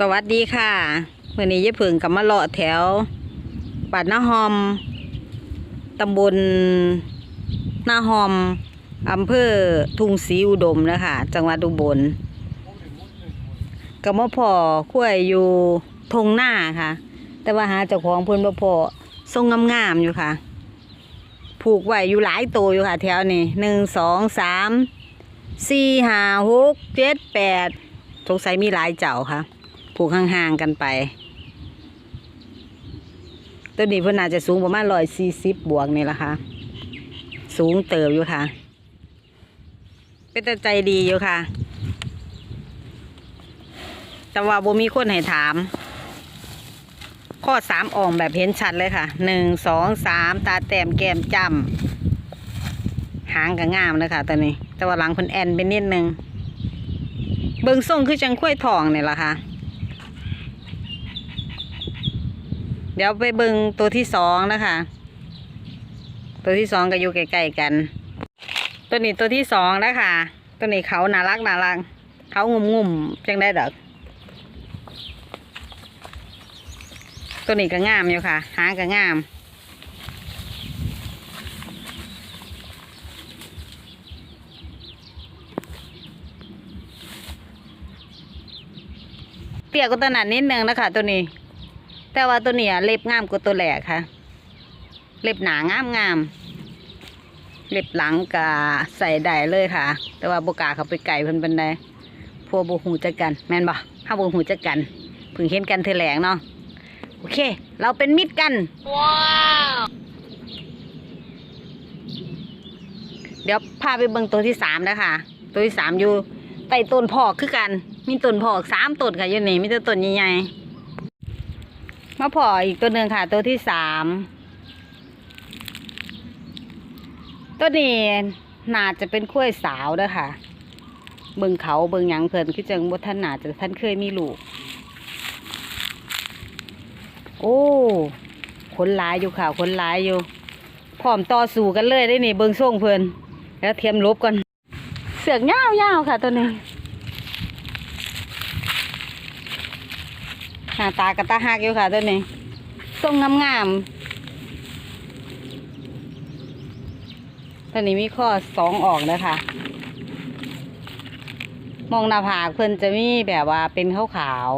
สวัสดีค่ะเมื่อนี้ยายเพิ่งกับมาเลาะแถวปัดนาหอม ตำบลนาหอม อำเภอทุ่งศรีอุดมนะคะ จังหวัดอุบลกับมาพ่อขั้วยอยู่ทงหน้าค่ะ แต่ว่าหาเจ้าของเพิ่นบ่พอทรงงามๆอยู่ค่ะ ผูกไว้อยู่หลายตัวอยู่ค่ะ แถวนี้หนึ่งสองสามสี่ห้าหกเจ็ดแปดสงสัยมีหลายเจ้าค่ะ ผูกห่างๆกันไปตัวนี้เพิ่นน่าจะสูงประมาณร้อยสี่สิบบวกนี่แหละค่ะ สูงเติบอยู่ค่ะ เป็นแต่ใจดีอยู่ค่ะ แต่ว่าบมีคนให้ถาม ข้อสามอ่องแบบเห็นชัดเลยค่ะ หนึ่งสองสามตาแต้มแก้มจำหางก็งามเลยค่ะตัวนี้ แต่ว่าหลังเพิ่นแอนเป็นนิดนึง เบิงทรงคือจังข้วยทองนี่แหละค่ะ เดี๋ยวไปเบิงตัวที่สองนะคะ ตัวที่สองก็อยู่ใกล้ๆกัน ตัวนี้ตัวที่สองนะคะ ตัวนี้เขาน่ารักน่ารัก เขางุ่มงุ่มๆจังได้ดอกตัวนี้ก็งามอยู่ค่ะ หางก็งาม เตี้ยก็ตัวนั้นนิดนึงนะคะตัวนี้ แต่ว่าตัวเนี้ยเล็บงามกว่าตัวแหลกค่ะ เล็บหนางามงามเล็บหลังกะใส่ได้เลยค่ะ แต่ว่าบกล้าเขาไปไก่เพิ่นเป็นไดพวกบหูจักกัน แม่นบ่ถ้าบหูจักกันเพิ่งเห็นกันเธอแหลงเนาะโอเค เราเป็นมิตรกัน ว้าวเดี๋ยวพาไปเบิ่งตัวที่สามนะคะตัวที่สามอยู่ใต้ต้นพอกคือกัน มีต้นพอกสามต้นค่ะอยู่นี่มีแต่ต้นใหญ่ๆ มาพออีกตัวหนึ่งค่ะ ตัวที่สามตัวนี้น่าจะเป็นข้วยสาวเด้อค่ะ เบิงเขาเบิงหยังเพลินคือจังบ่ท่านน่าจะท่านเคยมีลูก โอ้ขนลายอยู่ค่ะขนลายอยู่พร้อมต่อสู้กันเลยได้นี่เบิงส่งเพลินแล้วเทียมลบก่อนเสือกยาวๆค่ะตัวนี้ หน้าตากระตาหักอยู่ค่ะตัวนี้ทรงงามๆตัวนี้มีข้อสองออกเลยค่ะมองหน้าผากเพิ่นจะมีแบบว่าเป็นขาว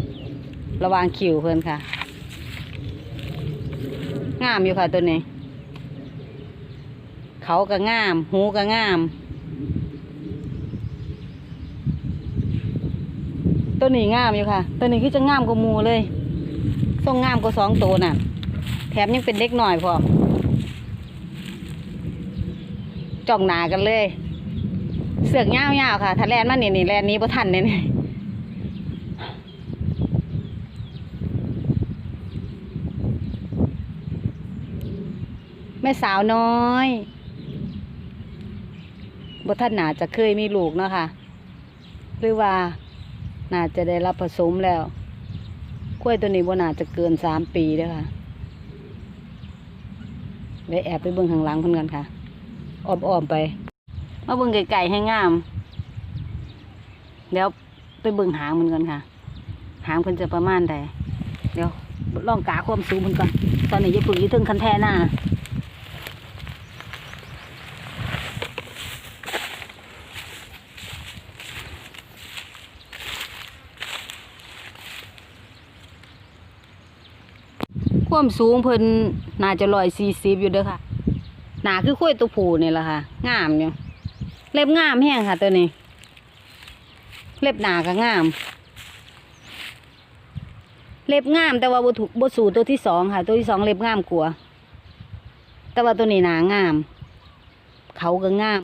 ๆระวางคิวเพิ่นค่ะ งามอยู่ค่ะตัวนี้ เขาก็งาม หูก็งาม ตัว นี้งามอยู่ค่ะ ตัวนี้คือจะงามกว่ามูเลยทรงงามกว่าสองตัวน่ะ แถมยังเป็นเด็กหน่อยพอจ้องหนากันเลย เสือกยาวๆค่ะถ้าแลนมานี่นี่แลนนี้บ่ทันเนี่ยแม่สาวน้อยบ่ท่านน่าจะเคยมีลูกเนาะค่ะ หรือว่า น่าจะได้รับผสมแล้วกล้วยตัวนี้บ่น่าจะเกินสามปีเด้อค่ะเลยแอบไปเบิ่งข้างหลังเพิ่นกันค่ะอ้อมๆไป มาเบิ่งไก่ๆให้งาม เดี๋ยวไปเบิ่งหางมันก่อนค่ะ หางเพิ่นจะประมาณใดเดี๋ยวลองกาความสูงเพิ่นก่อน ตอนนี้ย่าพึ่งอยี่ถึงคันแท่หน้า ความสูงเพิ่นน่าจะร้อยสี่สิบอยู่เด้อค่ะ หนาคือข้อยตัวผูนี่แหละค่ะ งามอยู่เล็บงามแห้งค่ะตัวนี้ เล็บหนาก็งาม เล็บงามแต่ว่าบถูบสูตัวที่สองค่ะ ตัวที่สองเล็บงามกว่าแต่ว่าตัวนี้หนางาม เขาก็งาม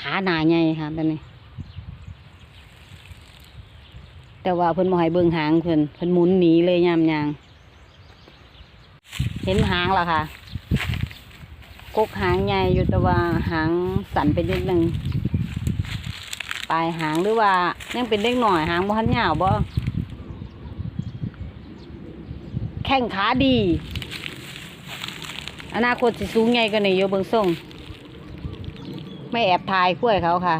ขาหนาใหญ่ค่ะตัวนี้ แต่ว่าเพิ่นบ่ให้เบิ่งหางเพิ่นเพิ่นหมุนหนีเลยยามยาง เห็นหางแล้วค่ะกกหางใหญ่อยู่แต่ว่าหางสั่นไปนิดนึงปลายหางหรือว่ายังเป็นเล็กหน่อยหางบ่ทันยาวบ่แข้งขาดี อนาคตสิสูงใหญ่กว่านี้อยู่เบิงส่ง ไม่แอบถ่ายคุ้ยเขาค่ะ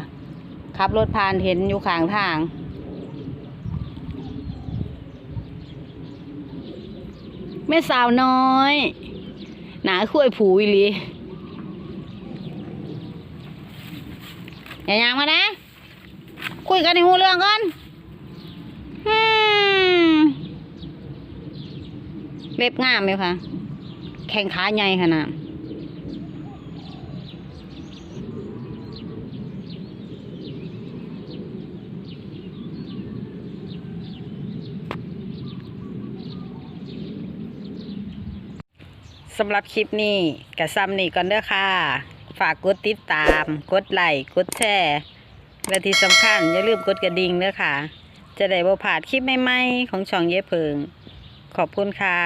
ขับรถผ่านเห็นอยู่ข้างทาง แม่สาวน้อย หนาคุ้ยผูอีลีอย่ายางมานะ คุยกันในหูเรื่องกันเล็บงามไหมคะแข่งขาใหญ่ขนาด สำหรับคลิปนี้กับซ้ำนี่ก่อนเด้อค่ะ ฝากกดติดตาม กดไลค์กดแชร์และที่สำคัญอย่าลืมกดกระดิ่งเด้อค่ะ จะได้บ่พลาดคลิปใหม่ๆของช่องเย้เพิง ขอบคุณค่ะ